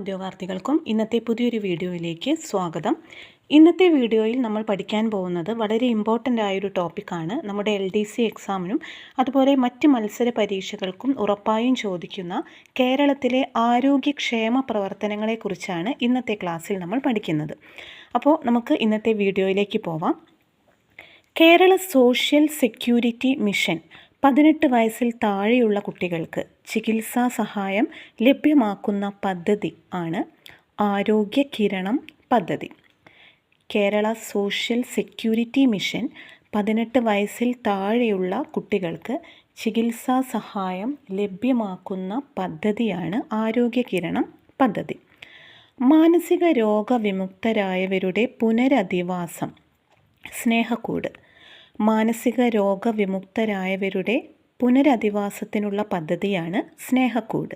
ഉദ്യോഗാർത്ഥികൾക്കും ഇന്നത്തെ പുതിയൊരു വീഡിയോയിലേക്ക് സ്വാഗതം. ഇന്നത്തെ വീഡിയോയിൽ നമ്മൾ പഠിക്കാൻ പോകുന്നത് വളരെ ഇമ്പോർട്ടന്റ് ആയൊരു ടോപ്പിക്കാണ് നമ്മുടെ എൽ ഡി സി എക്സാമിനും അതുപോലെ മറ്റ് മത്സര പരീക്ഷകൾക്കും ഉറപ്പായും ചോദിക്കുന്ന കേരളത്തിലെ ആരോഗ്യക്ഷേമ പ്രവർത്തനങ്ങളെക്കുറിച്ചാണ് ഇന്നത്തെ ക്ലാസ്സിൽ നമ്മൾ പഠിക്കുന്നത്. അപ്പോൾ നമുക്ക് ഇന്നത്തെ വീഡിയോയിലേക്ക് പോവാം. കേരള സോഷ്യൽ സെക്യൂരിറ്റി മിഷൻ പതിനെട്ട് വയസ്സിൽ താഴെയുള്ള കുട്ടികൾക്ക് ചികിത്സാ സഹായം ലഭ്യമാക്കുന്ന പദ്ധതി ആണ് ആരോഗ്യ കിരണം പദ്ധതി. കേരള സോഷ്യൽ സെക്യൂരിറ്റി മിഷൻ പതിനെട്ട് വയസ്സിൽ താഴെയുള്ള കുട്ടികൾക്ക് ചികിത്സാ സഹായം ലഭ്യമാക്കുന്ന പദ്ധതിയാണ് ആരോഗ്യ കിരണം പദ്ധതി. മാനസിക രോഗവിമുക്തരായവരുടെ പുനരധിവാസം സ്നേഹക്കൂട് മാനസിക രോഗവിമുക്തരായവരുടെ പുനരധിവാസത്തിനുള്ള പദ്ധതിയാണ് സ്നേഹക്കൂട്.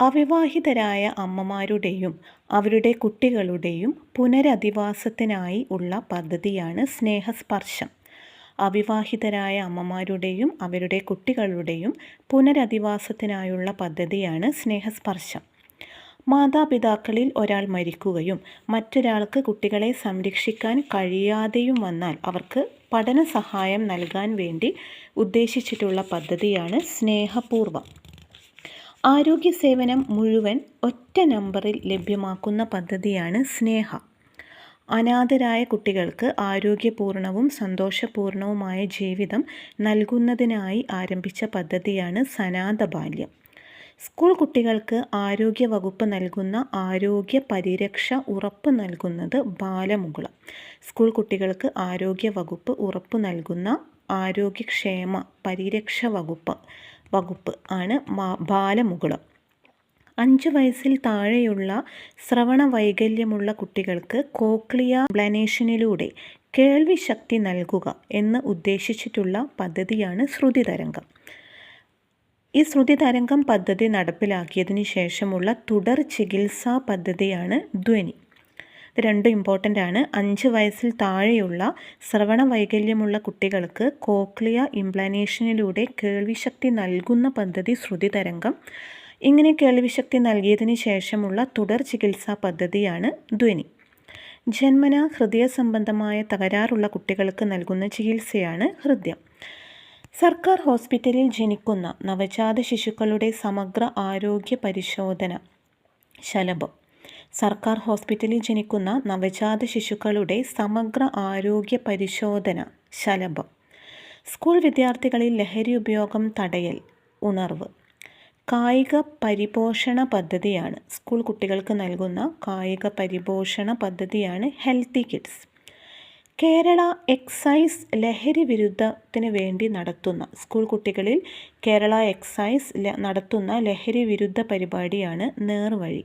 അവിവാഹിതരായ അമ്മമാരുടെയും അവരുടെ കുട്ടികളുടെയും പുനരധിവാസത്തിനായി ഉള്ള പദ്ധതിയാണ് സ്നേഹസ്പർശം. അവിവാഹിതരായ അമ്മമാരുടെയും അവരുടെ കുട്ടികളുടെയും പുനരധിവാസത്തിനായുള്ള പദ്ധതിയാണ് സ്നേഹസ്പർശം. മാതാപിതാക്കളിൽ ഒരാൾ മരിക്കുകയും മറ്റൊരാൾക്ക് കുട്ടികളെ സംരക്ഷിക്കാൻ കഴിയാതെയും വന്നാൽ അവർക്ക് പഠന സഹായം നൽകാൻ വേണ്ടി ഉദ്ദേശിച്ചിട്ടുള്ള പദ്ധതിയാണ് സ്നേഹപൂർവം. ആരോഗ്യ സേവനം മുഴുവൻ ഒറ്റ നമ്പറിൽ ലഭ്യമാക്കുന്ന പദ്ധതിയാണ് സ്നേഹ. അനാഥരായ കുട്ടികൾക്ക് ആരോഗ്യപൂർണവും സന്തോഷപൂർണവുമായ ജീവിതം നൽകുന്നതിനായി ആരംഭിച്ച പദ്ധതിയാണ് സനാഥ ബാല്യം സ്കൂൾ കുട്ടികൾക്ക് ആരോഗ്യ വകുപ്പ് നൽകുന്ന ആരോഗ്യ പരിരക്ഷ ഉറപ്പ് നൽകുന്നത് ബാലമുകുളം. സ്കൂൾ കുട്ടികൾക്ക് ആരോഗ്യ വകുപ്പ് ഉറപ്പ് നൽകുന്ന ആരോഗ്യക്ഷേമ പരിരക്ഷ വകുപ്പ് വകുപ്പ് ആണ് ബാലമുകുളം. അഞ്ച് വയസ്സിൽ താഴെയുള്ള ശ്രവണ വൈകല്യമുള്ള കുട്ടികൾക്ക് കോക്ലിയ ബ്ലനേഷനിലൂടെ കേൾവി ശക്തി നൽകുക എന്ന് ഉദ്ദേശിച്ചിട്ടുള്ള പദ്ധതിയാണ് ശ്രുതി തരംഗം ഈ ശ്രുതി തരംഗം പദ്ധതി നടപ്പിലാക്കിയതിന് ശേഷമുള്ള തുടർ ചികിത്സാ പദ്ധതിയാണ് ധ്വനി. ഇത് രണ്ടും ഇമ്പോർട്ടന്റ് ആണ്. അഞ്ച് വയസ്സിൽ താഴെയുള്ള ശ്രവണ വൈകല്യമുള്ള കുട്ടികൾക്ക് കോക്ലിയ ഇംപ്ലാനേഷനിലൂടെ കേൾവിശക്തി നൽകുന്ന പദ്ധതി ശ്രുതി തരംഗം ഇങ്ങനെ കേൾവിശക്തി നൽകിയതിന് ശേഷമുള്ള തുടർ ചികിത്സാ പദ്ധതിയാണ് ധ്വനി. ജന്മന ഹൃദയ സംബന്ധമായ തകരാറുള്ള കുട്ടികൾക്ക് നൽകുന്ന ചികിത്സയാണ് ഹൃദയം. സർക്കാർ ഹോസ്പിറ്റലിൽ ജനിക്കുന്ന നവജാത ശിശുക്കളുടെ സമഗ്ര ആരോഗ്യ പരിശോധന ശലഭം. സർക്കാർ ഹോസ്പിറ്റലിൽ ജനിക്കുന്ന നവജാത ശിശുക്കളുടെ സമഗ്ര ആരോഗ്യ പരിശോധന ശലഭം. സ്കൂൾ വിദ്യാർത്ഥികളിൽ ലഹരി ഉപയോഗം തടയൽ ഉണർവ്. കായിക പരിപോഷണ പദ്ധതിയാണ് സ്കൂൾ കുട്ടികൾക്ക് നൽകുന്ന കായിക പരിപോഷണ പദ്ധതിയാണ് ഹെൽത്തി കിഡ്സ്. കേരള എക്സൈസ് ലഹരി വിരുദ്ധത്തിന് വേണ്ടി നടത്തുന്ന സ്കൂൾ കുട്ടികളിൽ കേരള എക്സൈസ് നടത്തുന്ന ലഹരി വിരുദ്ധ പരിപാടിയാണ് നേർവഴി.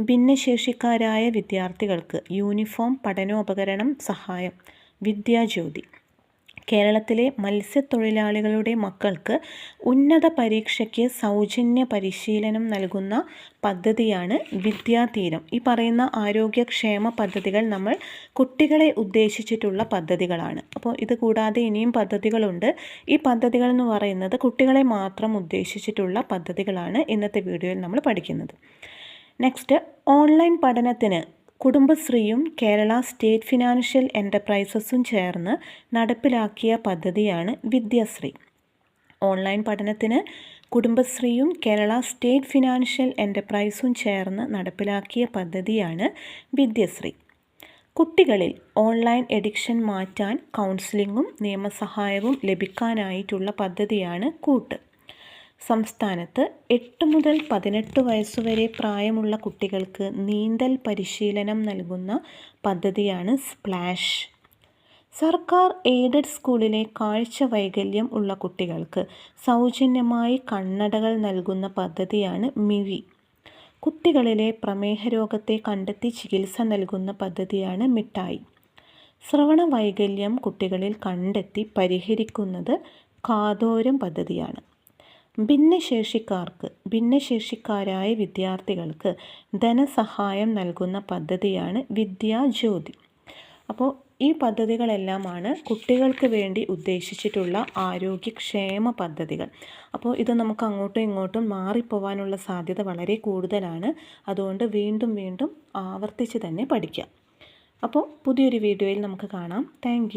ഭിന്നശേഷിക്കാരായ വിദ്യാർത്ഥികൾക്ക് യൂണിഫോം പഠനോപകരണം സഹായം വിദ്യാജ്യോതി. കേരളത്തിലെ മത്സ്യത്തൊഴിലാളികളുടെ മക്കൾക്ക് ഉന്നത പരീക്ഷയ്ക്ക് സൗജന്യ പരിശീലനം നൽകുന്ന പദ്ധതിയാണ് വിദ്യാതീരം. ഈ പറയുന്ന ആരോഗ്യക്ഷേമ പദ്ധതികൾ നമ്മൾ കുട്ടികളെ ഉദ്ദേശിച്ചിട്ടുള്ള പദ്ധതികളാണ്. അപ്പോൾ ഇത് കൂടാതെ ഇനിയും പദ്ധതികളുണ്ട്. ഈ പദ്ധതികൾ എന്ന് പറയുന്നത് കുട്ടികളെ മാത്രം ഉദ്ദേശിച്ചിട്ടുള്ള പദ്ധതികളാണ് ഇന്നത്തെ വീഡിയോയിൽ നമ്മൾ പഠിക്കുന്നത്. നെക്സ്റ്റ് ഓൺലൈൻ പഠനത്തിന് കുടുംബശ്രീയും കേരള സ്റ്റേറ്റ് ഫിനാൻഷ്യൽ എന്റർപ്രൈസസും ചേർന്ന് നടപ്പിലാക്കിയ പദ്ധതിയാണ് വിദ്യാശ്രീ. ഓൺലൈൻ പഠനത്തിന് കുടുംബശ്രീയും കേരള സ്റ്റേറ്റ് ഫിനാൻഷ്യൽ എന്റർപ്രൈസും ചേർന്ന് നടപ്പിലാക്കിയ പദ്ധതിയാണ് വിദ്യശ്രീ. കുട്ടികളിൽ ഓൺലൈൻ എഡിക്ഷൻ മാറ്റാൻ കൗൺസിലിങ്ങും നിയമസഹായവും ലഭിക്കാനായിട്ടുള്ള പദ്ധതിയാണ് കൂട്ട്. സംസ്ഥാനത്ത് എട്ട് മുതൽ പതിനെട്ട് വയസ്സുവരെ പ്രായമുള്ള കുട്ടികൾക്ക് നീന്തൽ പരിശീലനം നൽകുന്ന പദ്ധതിയാണ് സ്പ്ലാഷ്. സർക്കാർ എയ്ഡഡ് സ്കൂളിലെ കാഴ്ച വൈകല്യം ഉള്ള കുട്ടികൾക്ക് സൗജന്യമായി കണ്ണടകൾ നൽകുന്ന പദ്ധതിയാണ് മിവി. കുട്ടികളിലെ പ്രമേഹ രോഗത്തെ കണ്ടെത്തി ചികിത്സ നൽകുന്ന പദ്ധതിയാണ് മിഠായി. ശ്രവണ വൈകല്യം കുട്ടികളിൽ കണ്ടെത്തി പരിഹരിക്കുന്നത് കാതോരം പദ്ധതിയാണ്. ഭിന്നശേഷിക്കാർക്ക് ഭിന്നശേഷിക്കാരായ വിദ്യാർത്ഥികൾക്ക് ധനസഹായം നൽകുന്ന പദ്ധതിയാണ് വിദ്യാജ്യോതി അപ്പോൾ ഈ പദ്ധതികളെല്ലാമാണ് കുട്ടികൾക്ക് വേണ്ടി ഉദ്ദേശിച്ചിട്ടുള്ള ആരോഗ്യക്ഷേമ പദ്ധതികൾ. അപ്പോൾ ഇത് നമുക്ക് അങ്ങോട്ടും ഇങ്ങോട്ടും മാറിപ്പോവാനുള്ള സാധ്യത വളരെ കൂടുതലാണ്. അതുകൊണ്ട് വീണ്ടും വീണ്ടും ആവർത്തിച്ച് തന്നെ പഠിക്കാം. അപ്പോൾ പുതിയൊരു വീഡിയോയിൽ നമുക്ക് കാണാം. താങ്ക്